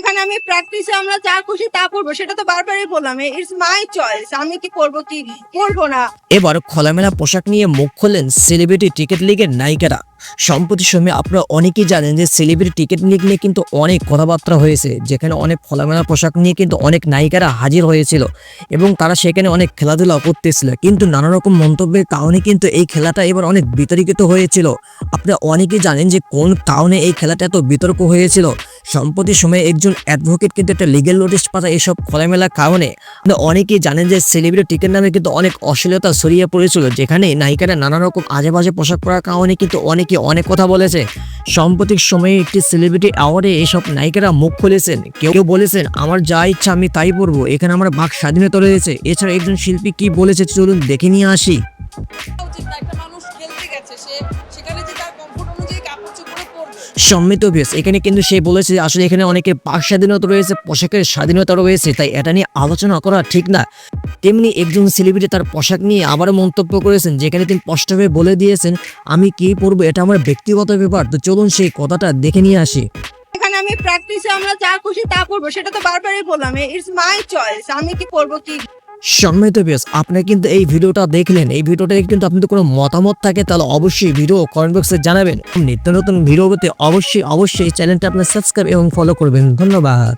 এখানে আমি প্র্যাকটিসে আমরা যা খুশি তা করব, সেটা তো বারবারই বললাম। ইটস মাই চয়েস আমি কি করব, কি করব না? এবার খোলামেলা পোশাক নিয়ে মুখ খোলেন সেলিব্রিটি টিকিট লিগের নায়িকারা। সম্প্রতি সময়ে আপনারা অনেকেই জানেন যে সেলিব্রিটি টিকিট লিগ নিয়ে কিন্তু অনেক কথাবার্তা হয়েছে, যেখানে অনেক খোলামেলা পোশাক নিয়ে কিন্তু অনেক নায়িকারা হাজির হয়েছিল এবং তারা সেখানে অনেক খেলাধুলা করতেছিল। কিন্তু নানা রকম মন্তব্যের কারণে কিন্তু এই খেলাটা এবার অনেক বিতর্কিত হয়েছিল। আপনারা অনেকেই জানেন যে কোন কারণে এই খেলাটা এত বিতর্ক হয়েছিল? সম্প্রতি সময়ে একজন অ্যাডভোকেট কিন্তু একটা লিগেল নোটিশ পাতা এসব খোলামেলার কারণে। অনেকেই জানেন যে সেলিব্রিটি টিকেট নামে কিন্তু অনেক অশ্লীলতা ছড়িয়ে পড়েছিল, যেখানে নায়িকারা নানা রকম আজে বাজে পোশাক পরার কারণে কিন্তু অনেকে অনেক কথা বলেছে। সাম্প্রতিক সময়ে একটি সেলিব্রিটি অ্যাওয়ার্ডে এসব নায়িকারা মুখ খুলেছেন। কেউ কেউ বলেছেন, আমার যা ইচ্ছা আমি তাই পরবো, এখানে আমার বাক স্বাধীনতা রয়েছে। এছাড়া একজন শিল্পী কি বলেছে চলুন দেখে নিয়ে আসি। একটা মানুষ খেলতে গেছে, সে সেখানে যে তার সম্মিত বেশ এখানে কিন্তু সে বলেছে, আসলে এখানে অনেকে পাক স্বাধীনতা রয়েছে, পোশাকের স্বাধীনতা রয়েছে, তাই এটা নিয়ে আলোচনা করা ঠিক না। তেমনি একজন সেলিব্রিটি তার পোশাক নিয়ে আবার মন্তব্য করেছেন, যেখানে তিনি স্পষ্টভাবে বলে দিয়েছেন, আমি কি পরবো, এটা আমার ব্যক্তিগত ব্যাপার। তো চলুন সেই কথাটা দেখে নিয়ে আসি। আমি প্র্যাকটিসে আমরা যা খুশি তা করব, সেটা তো বারবারই বললাম ইটস মাই চয়েস আমি কি করব কি সম্মিত বেশ আপনি কিন্তু এই ভিডিওটা দেখলেন। এই ভিডিওটা কিন্তু আপনাদের কোনো মতামত থাকে, তাহলে অবশ্যই ভিডিও কমেন্ট বক্সে জানাবেন। নিত্য নতুন ভিডিও পেতে অবশ্যই অবশ্যই চ্যানেলটা আপনার সাবস্ক্রাইব এবং ফলো করবেন। ধন্যবাদ।